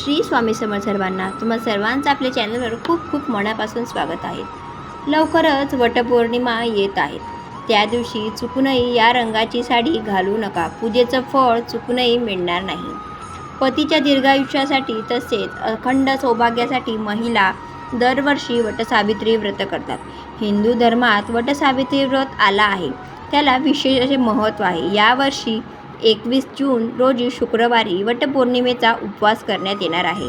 श्री स्वामी समर्थ सर्वांना तुम्हा सर्वांचं आपल्या चॅनलवर खूप खूप मनापासून स्वागत आहे. लवकरच वटपौर्णिमा येत आहेत त्या दिवशी चुकूनही या रंगाची साडी घालू नका. पूजेचं फळ चुकूनही मिळणार नाही. पतीच्या दीर्घायुष्यासाठी तसेच अखंड सौभाग्यासाठी महिला दरवर्षी वटसावित्री व्रत करतात. हिंदू धर्मात वटसावित्री व्रत आला आहे. त्याला विशेष असे महत्त्व आहे. यावर्षी एकवीस जून रोजी शुक्रवारी वटपौर्णिमेचा उपवास करण्यात येणार आहे.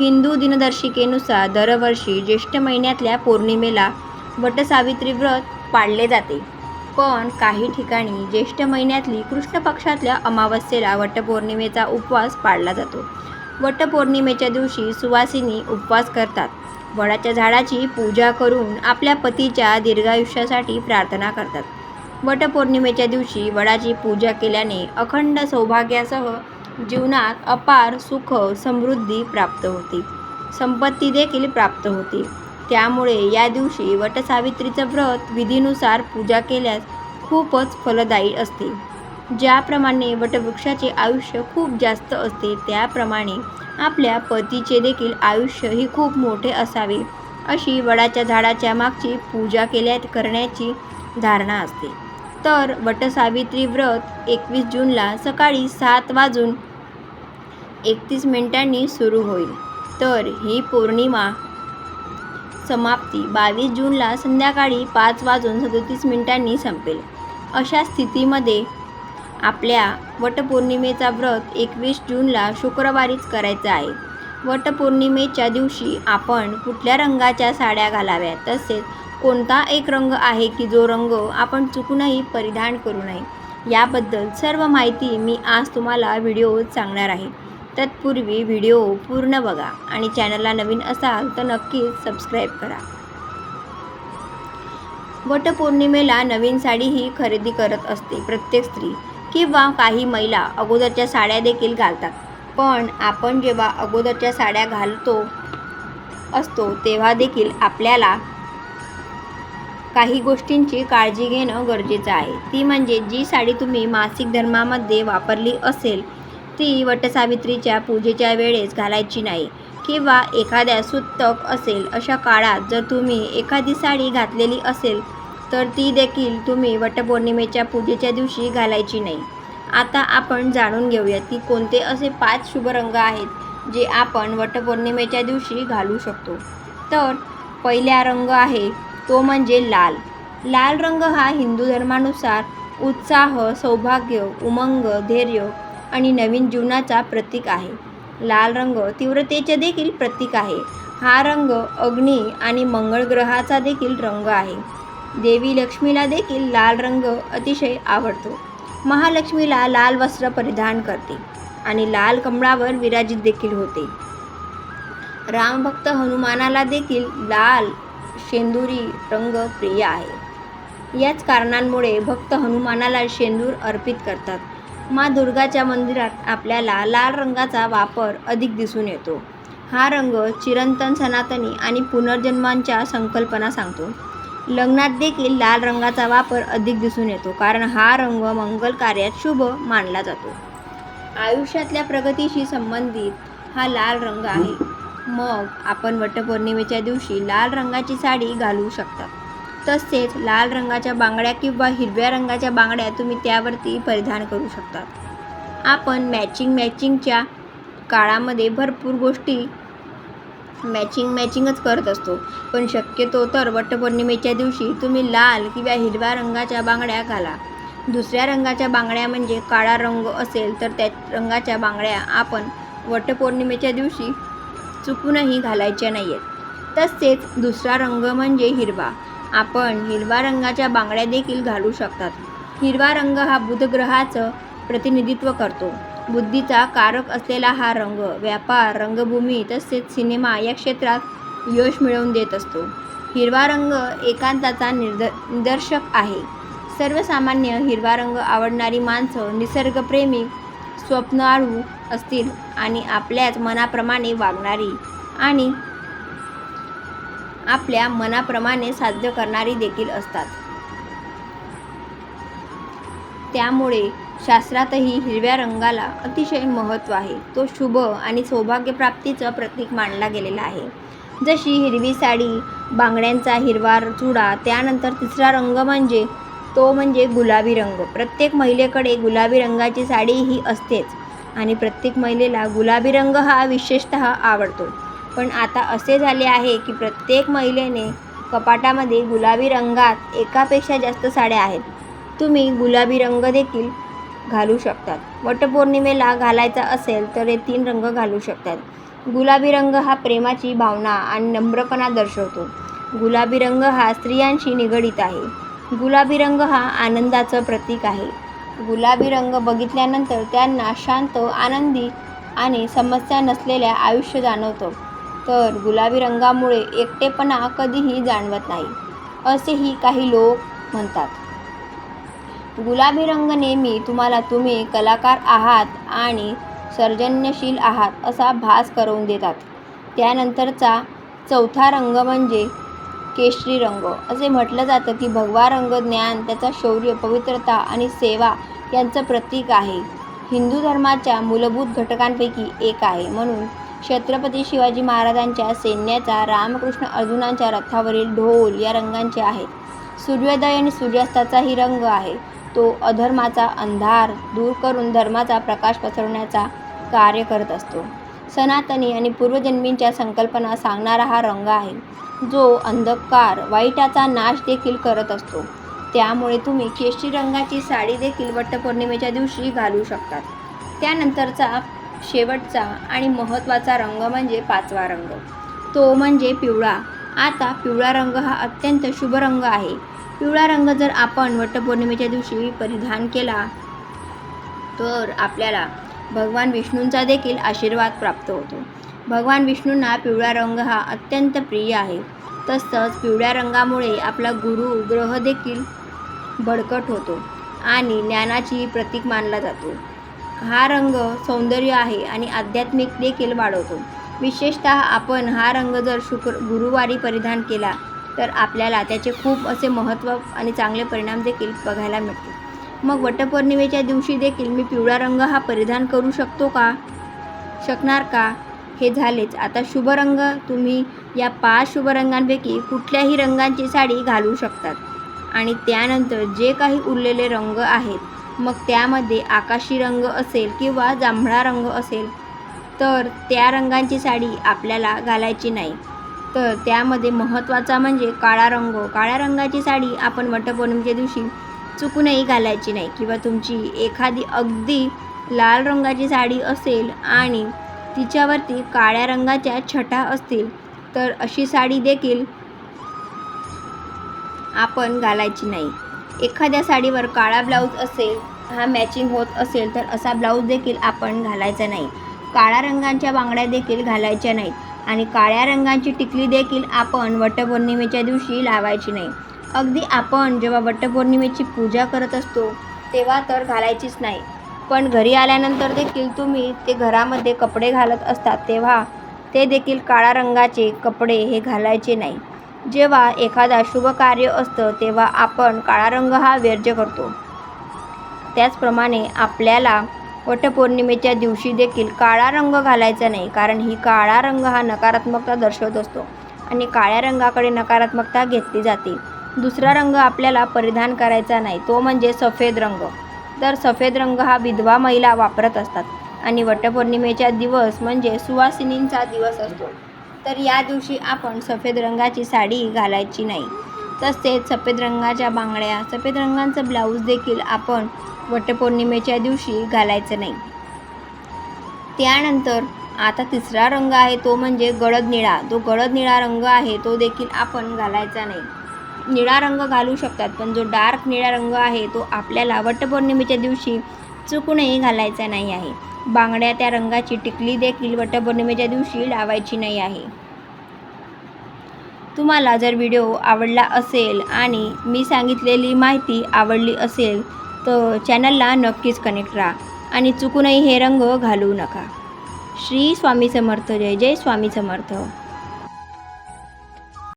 हिंदू दिनदर्शिकेनुसार दरवर्षी ज्येष्ठ महिन्यातल्या पौर्णिमेला वटसावित्री व्रत पाळले जाते. पण काही ठिकाणी ज्येष्ठ महिन्यातली कृष्ण पक्षातल्या अमावस्येला वटपौर्णिमेचा उपवास पाळला जातो. वटपौर्णिमेच्या दिवशी सुवासिनी उपवास करतात. वडाच्या झाडाची पूजा करून आपल्या पतीच्या दीर्घायुष्यासाठी प्रार्थना करतात. वटपौर्णिमेच्या दिवशी वडाची पूजा केल्याने अखंड सौभाग्यासह जीवनात अपार सुख समृद्धी प्राप्त होते. संपत्ती देखील प्राप्त होते. त्यामुळे या दिवशी वटसावित्रीचं व्रत विधीनुसार पूजा केल्यास खूपच फलदायी असते. ज्याप्रमाणे वटवृक्षाचे आयुष्य खूप जास्त असते त्याप्रमाणे आपल्या पतीचे देखील आयुष्य ही खूप मोठे असावे अशी वडाच्या झाडाच्या मागची पूजा केल्या करण्याची धारणा असते. तर वटसावित्री व्रत एकवीस जूनला सकाळी सात वाजून एकतीस मिनिटांनी सुरू होईल. तर ही पौर्णिमा समाप्ती. बावीस जूनला संध्याकाळी पाच वाजून सदतीस मिनिटांनी संपेल. अशा स्थितीमध्ये आपल्या वटपौर्णिमेचा व्रत एकवीस जूनला शुक्रवारीच करायचा आहे. वटपौर्णिमेच्या दिवशी आपण कुठल्या रंगाच्या साड्या घालाव्यात? तसेच कोणता एक रंग आहे की जो रंग आपण चुकूनही परिधान करू नये? याबद्दल सर्व माहिती मी आज तुम्हाला व्हिडिओत सांगणार आहे. तत्पूर्वी व्हिडिओ पूर्ण बघा आणि चॅनलला नवीन असाल तर नक्कीच सबस्क्राईब करा. वटपौर्णिमेला नवीन साडी ही खरेदी करत असते प्रत्येक स्त्री किंवा काही महिला अगोदरच्या साड्या देखील घालतात. पण आपण जेव्हा अगोदरच्या साड्या घालतो असतो तेव्हा देखील आपल्याला काही गोष्टींची काळजी घेणं गरजेचं आहे. ती म्हणजे जी साडी तुम्ही मासिक धर्मामध्ये वापरली असेल ती वटसावित्रीच्या पूजेच्या वेळेस घालायची नाही किंवा एखाद्या सुतक असेल अशा काळात जर तुम्ही एखादी साडी घातलेली असेल तर ती देखील तुम्ही वटपौर्णिमेच्या पूजेच्या दिवशी घालायची नाही. आता आपण जाणून घेऊया की कोणते असे पाच शुभ रंग आहेत जे आपण वटपौर्णिमेच्या दिवशी घालू शकतो. तर पहिला रंग आहे तो म्हणजे लाल. लाल रंग हा हिंदू धर्मानुसार उत्साह सौभाग्य उमंग धैर्य आणि नवीन जीवनाचा प्रतीक आहे. लाल रंग तीव्रतेचे देखील प्रतीक आहे. हा रंग अग्नी आणि मंगळ ग्रहाचा देखील रंग आहे. देवी लक्ष्मीला देखील लाल रंग अतिशय आवडतो. महालक्ष्मीला लाल वस्त्र परिधान करते आणि लाल कमळावर विराजित देखील होते. रामभक्त हनुमानाला देखील लाल शेंदुरी रंग प्रिय आहे. याच कारणांमुळे भक्त हनुमानाला शेंदूर अर्पित करतात. माँ दुर्गाच्या मंदिरात आपल्याला लाल रंगाचा वापर अधिक दिसून येतो. हा रंग चिरंतन सनातनी आणि पुनर्जन्मांच्या संकल्पना सांगतो. लग्नात देखील लाल रंगाचा वापर अधिक दिसून येतो कारण हा रंग मंगल कार्यात शुभ मानला जातो. आयुष्यातल्या प्रगतीशी संबंधित हा लाल रंग आहे. मग आपण वटपौर्णिमेच्या दिवशी लाल रंगाची साडी घालू शकता. तसेच लाल रंगाच्या बांगड्या किंवा हिरव्या रंगाच्या बांगड्या तुम्ही त्यावरती परिधान करू शकता. आपण मॅचिंग मॅचिंगच्या काळामध्ये भरपूर गोष्टी मॅचिंग मॅचिंगच करत असतो. पण शक्यतो तर वटपौर्णिमेच्या दिवशी तुम्ही लाल किंवा हिरव्या रंगाच्या बांगड्या घाला. दुसऱ्या रंगाच्या बांगड्या म्हणजे काळा रंग असेल तर त्या रंगाच्या बांगड्या आपण वटपौर्णिमेच्या दिवशी चुकूनही घालायच्या नाही आहेत तसेच दुसरा रंग म्हणजे हिरवा. आपण हिरवा रंगाच्या बांगड्या देखील घालू शकतात. हिरवा रंग हा बुधग्रहाचं प्रतिनिधित्व करतो. बुद्धीचा कारक असलेला हा रंग व्यापार रंगभूमी तसेच सिनेमा या क्षेत्रात यश मिळवून देत असतो. हिरवा रंग एकांताचा निर्द निदर्शक आहे. सर्वसामान्य हिरवा रंग आवडणारी माणसं निसर्गप्रेमी स्वप्नाळू असतील आणि आपल्याच मनाप्रमाणे वागणारी आणि आपल्या मनाप्रमाणे साध्य करणारी देखील असतात. त्यामुळे शास्त्रातही हिरव्या रंगाला अतिशय महत्त्व आहे. तो शुभ आणि सौभाग्यप्राप्तीचं प्रतीक मानला गेलेला आहे. जशी हिरवी साडी बांगड्यांचा हिरवा चुडा त्यानंतर तिसरा रंग म्हणजे तो म्हणजे गुलाबी रंग. प्रत्येक महिलेकडे गुलाबी रंगाची साडी ही असतेच आणि प्रत्येक महिलेला गुलाबी रंग हा विशेषत आवडतो. पण आता असे झाले आहे की प्रत्येक महिलेने कपाटामध्ये गुलाबी रंगात एकापेक्षा जास्त साड्या आहेत. तुम्ही गुलाबी रंग देखील घालू शकतात. वटपौर्णिमेला घालायचा असेल तर हे तीन रंग घालू शकतात. गुलाबी रंग हा प्रेमाची भावना आणि नम्रपणा दर्शवतो. गुलाबी रंग हा स्त्रियांशी निगडीत आहे. गुलाबी रंग हा आनंदाचं प्रतीक आहे. गुलाबी रंग बघितल्यानंतर त्यांना शांत आनंदी आणि समस्या नसलेल्या आयुष्य जाणवतं. तर गुलाबी रंगामुळे एकटेपणा कधीही जाणवत नाही असेही काही लोक म्हणतात. गुलाबी रंग नेहमी तुम्हाला तुम्ही कलाकार आहात आणि सर्जनशील आहात असा भास करून देतात. त्यानंतरचा चौथा रंग म्हणजे केशरी रंग. असे म्हटलं जातं की भगवा रंग ज्ञान त्याचा शौर्य पवित्रता आणि सेवा यांचं प्रतीक आहे. हिंदू धर्माच्या मूलभूत घटकांपैकी एक आहे. म्हणून छत्रपती शिवाजी महाराजांच्या सैन्याचा रामकृष्ण अर्जुनांच्या रथावरील ढोल या रंगांचे आहेत. सूर्योदय आणि सूर्यास्ताचाही रंग आहे. तो अधर्माचा अंधार दूर करून धर्माचा प्रकाश पसरवण्याचा कार्य करत असतो. सनातनी आणि पूर्वजन्मींच्या संकल्पना सांगणारा हा रंग आहे जो अंधकार वाईटाचा नाश देखील करत असतो. त्यामुळे तुम्ही केशरी रंगाची साडी देखील वटपौर्णिमेच्या दिवशी घालू शकतात. त्यानंतरचा शेवटचा आणि महत्त्वाचा रंग म्हणजे पाचवा रंग. तो म्हणजे पिवळा. आता पिवळा रंग हा अत्यंत शुभ रंग आहे. पिवळा रंग जर आपण वटपौर्णिमेच्या दिवशी परिधान केला तर आपल्याला भगवान विष्णूंचा देखील आशीर्वाद प्राप्त होतो. भगवान विष्णूंना पिवळा रंग हा अत्यंत प्रिय आहे. तसंच पिवळ्या रंगामुळे आपला गुरु ग्रह देखील बळकट होतो आणि ज्ञानाची प्रतीक मानला जातो. हा रंग सौंदर्य आहे आणि आध्यात्मिक देखील वाढवतो. विशेषतः आपण हा रंग जर शुक्र गुरुवारी परिधान केला तर आपल्याला त्याचे खूप असे महत्त्व आणि चांगले परिणाम देखील बघायला मिळतील. मग वटपौर्णिमेच्या दिवशी देखील मी पिवळा रंग हा परिधान करू शकतो का? शकणार का? हे झालेच. आता शुभ रंग तुम्ही या पाच शुभ रंगांपैकी कुठल्याही रंगांची साडी घालू शकतात. आणि त्यानंतर जे काही उरलेले रंग आहेत मग त्यामध्ये आकाशी रंग असेल किंवा जांभळा रंग असेल तर त्या रंगांची साडी आपल्याला घालायची नाही. तर त्यामध्ये महत्त्वाचा म्हणजे काळा रंग. काळ्या रंगाची साडी आपण वटपौर्णिमेच्या दिवशी चुकूनही घालायची नाही किंवा तुमची एखादी अगदी लाल रंगाची साडी असेल आणि तिच्यावरती काळ्या रंगाच्या छटा असतील तर अशी साडी देखील आपण घालायची नाही. एखाद्या साडीवर काळा ब्लाऊज असेल हा मॅचिंग होत असेल तर असा ब्लाऊज देखील आपण घालायचा नाही. काळ्या रंगांच्या बांगड्या देखील घालायच्या नाहीत आणि काळ्या रंगाची टिकली देखील आपण वटपौर्णिमेच्या दिवशी लावायची नाही. अगदी आपण जेव्हा वटपौर्णिमेची पूजा करत असतो तेव्हा तर घालायचीच नाही. पण घरी आल्यानंतर देखील तुम्ही ते घरामध्ये कपडे घालत असतात तेव्हा ते देखील काळ्या रंगाचे कपडे हे घालायचे नाही. जेव्हा एखादा शुभ कार्य असतं तेव्हा आपण काळा रंग हा वर्ज्य करतो. त्याचप्रमाणे आपल्याला वटपौर्णिमेच्या दिवशी देखील काळा रंग घालायचा नाही कारण ही काळा रंग हा नकारात्मकता दर्शवत असतो आणि काळ्या रंगाकडे नकारात्मकता घेतली जाते. दुसरा रंग आपल्याला परिधान करायचा नाही तो म्हणजे सफेद रंग. तर सफेद रंग हा विधवा महिला वापरत असतात आणि वटपौर्णिमेचा दिवस म्हणजे सुवासिनींचा दिवस असतो. तर या दिवशी आपण सफेद रंगाची साडी घालायची नाही. तसेच सफेद रंगाच्या बांगड्या सफेद रंगांचं ब्लाऊज देखील आपण वटपौर्णिमेच्या दिवशी घालायचं नाही. त्यानंतर आता तिसरा रंग आहे तो म्हणजे गडद निळा. जो गडद निळा रंग आहे तो देखील आपण घालायचा नाही. निळा रंग घालू शकतात पण जो डार्क निळा रंग आहे तो आपल्याला वटपौर्णिमेच्या दिवशी चुकूनही घालायचा नाही आहे. बांगड्या त्या रंगाची टिकली देखील वटपौर्णिमेच्या दिवशी लावायची नाही आहे. तुम्हाला जर व्हिडिओ आवडला असेल आणि मी सांगितलेली माहिती आवडली असेल तर चॅनलला नक्कीच कनेक्ट राहा आणि चुकूनही हे रंग घालू नका. श्री स्वामी समर्थ जय जय स्वामी समर्थ.